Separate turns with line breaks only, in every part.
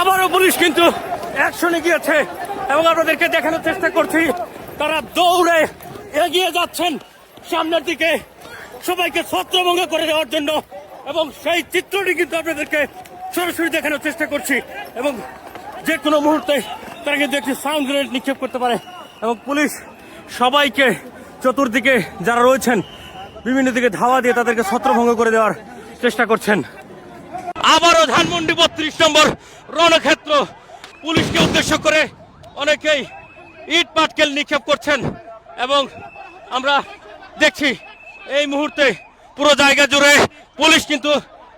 আবারও পুলিশ কিন্তু অ্যাকশনে গিয়েছে এবং আপনাদেরকে দেখানোর চেষ্টা করছি, তারা দৌড়ে এগিয়ে যাচ্ছেন সামনের দিকে। সবাইকে ছত্রভঙ্গ করে দেওয়ার জন্য এবং সেই চিত্রটি কিন্তু আপনাদেরকে সরাসরি দেখানোর চেষ্টা করছি এবং যে কোনো মুহূর্তে তারা কিন্তু একটি সাউন্ড গ্রেনেড নিক্ষেপ করতে পারে এবং পুলিশ সবাইকে চতুর্দিকে যারা রয়েছেন, বিভিন্ন দিকে ধাওয়া দিয়ে তাদেরকে ছত্রভঙ্গ করে দেওয়ার চেষ্টা করছেন। আবারও ধানমন্ডি বত্রিশ নম্বর রণক্ষেত্র। পুলিশকে উদ্দেশ্য করে অনেকেই ইট পাটকেল নিক্ষেপ করছেন এবং আমরা দেখছি এই মুহূর্তে পুরো জায়গা জুড়ে পুলিশ কিন্তু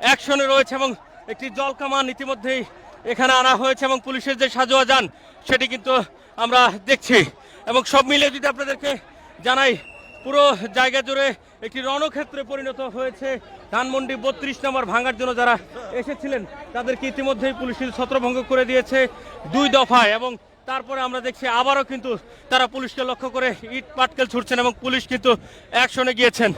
অ্যাকশনে রয়েছে এবং একটি জল কামান ইতিমধ্যেই এখানে আনা হয়েছে এবং পুলিশের যে সাজোয়া যান সেটি কিন্তু আমরা দেখছি। এবং সব মিলে যদি আপনাদেরকে জানাই পুরো জায়গা জুড়ে একটি রণক্ষেত্রে পরিণত হয়েছে। ধানমন্ডি বত্রিশ নম্বর ভাঙার জন্য যারা এসেছিলেন, তাদেরকে ইতিমধ্যেই পুলিশের ছত্রভঙ্গ করে দিয়েছে দুই দফায় এবং তারপরে আমরা দেখছি আবারও কিন্তু তারা পুলিশকে লক্ষ্য করে ইট পাটকেল ছুটছেন এবং পুলিশ কিন্তু অ্যাকশনে গিয়েছেন।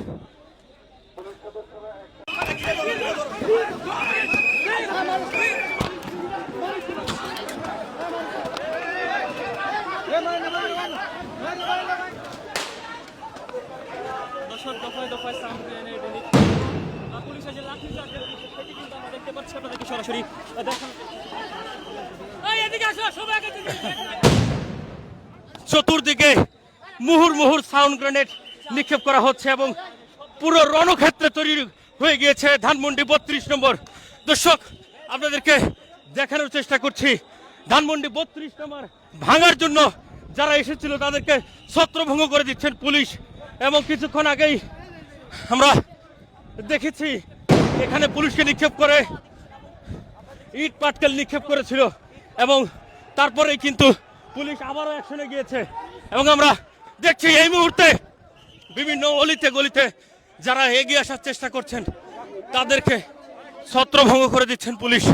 দফায় দফায় সাউন্ড যে লাঠি দেখতে পাচ্ছি। সরাসরি।
চতুর্দিকে মুহুর মুহুর সাউন্ড গ্রেনেড নিক্ষেপ করা হচ্ছে এবং পুরো রণক্ষেত্রে তৈরি হয়ে গিয়েছে ধানমন্ডি বত্রিশ নম্বর। দর্শক, আপনাদেরকে দেখানোর চেষ্টা করছি। ধানমন্ডি বত্রিশ নম্বর ভাঙার জন্য যারা এসেছিল তাদেরকে ছত্রভঙ্গ করে দিচ্ছেন পুলিশ। এবং কিছুক্ষণ আগেই আমরা দেখেছি এখানে পুলিশকে নিক্ষেপ করে, ইট পাটকেল নিক্ষেপ করেছিল এবং তারপরেই কিন্তু পুলিশ আবারও অ্যাকশনে গিয়েছে এবং আমরা দেখছি এই মুহূর্তে বিভিন্ন অলিতে গলিতে যারা এগিয়ে আসার চেষ্টা করছেন, তাদেরকে ছত্রভঙ্গ করে দিচ্ছেন পুলিশ।